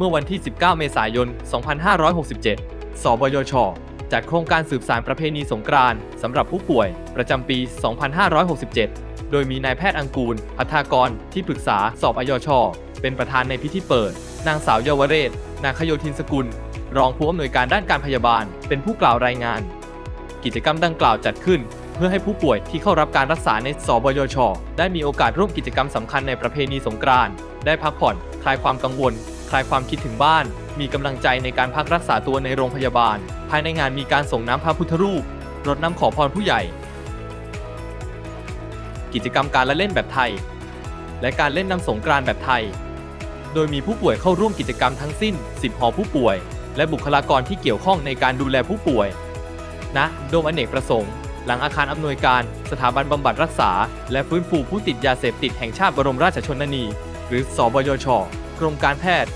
เมื่อวันที่ 19 เมษายน 2567 สบยช จัดโครงการสืบสารประเพณีสงกรานต์สำหรับผู้ป่วย ประจำปี 2567 โดยมีนายแพทย์อังกูล พัฒากร ที่ปรึกษาสอบอยช เป็นประธานในพิธีเปิด นางสาวเยาวเรศ นาคโยธินสกุล รองผู้อำนวยการด้านการพยาบาล เป็นผู้กล่าวรายงาน กิจกรรมดังกล่าวจัดขึ้นเพื่อให้ผู้ป่วยที่เข้ารับการรักษาในสบยช ได้มีโอกาสร่วมกิจกรรมสำคัญในประเพณีสงกรานต์ได้พักผ่อน คลายความกังวล คลายความคิดถึงบ้าน มีกำลังใจในการพักรักษาตัวในโรงพยาบาล ภายในงานมีการส่งน้ำพระพุทธรูป รดน้ำขอพรผู้ใหญ่ กิจกรรมการละเล่นแบบไทย และการเล่นน้ำสงกรานต์แบบไทย โดยมีผู้ป่วยเข้าร่วมกิจกรรมทั้งสิ้น 10 หอผู้ป่วย และบุคลากรที่เกี่ยวข้องในการดูแลผู้ป่วยณโดมอเนกประสงค์ หลังอาคารอำนวยการสถาบันบำบัดรักษา และฟื้นฟูผู้ติดยาเสพติดแห่งชาติบรมราชชนนี หรือสบยช กรมการแพทย์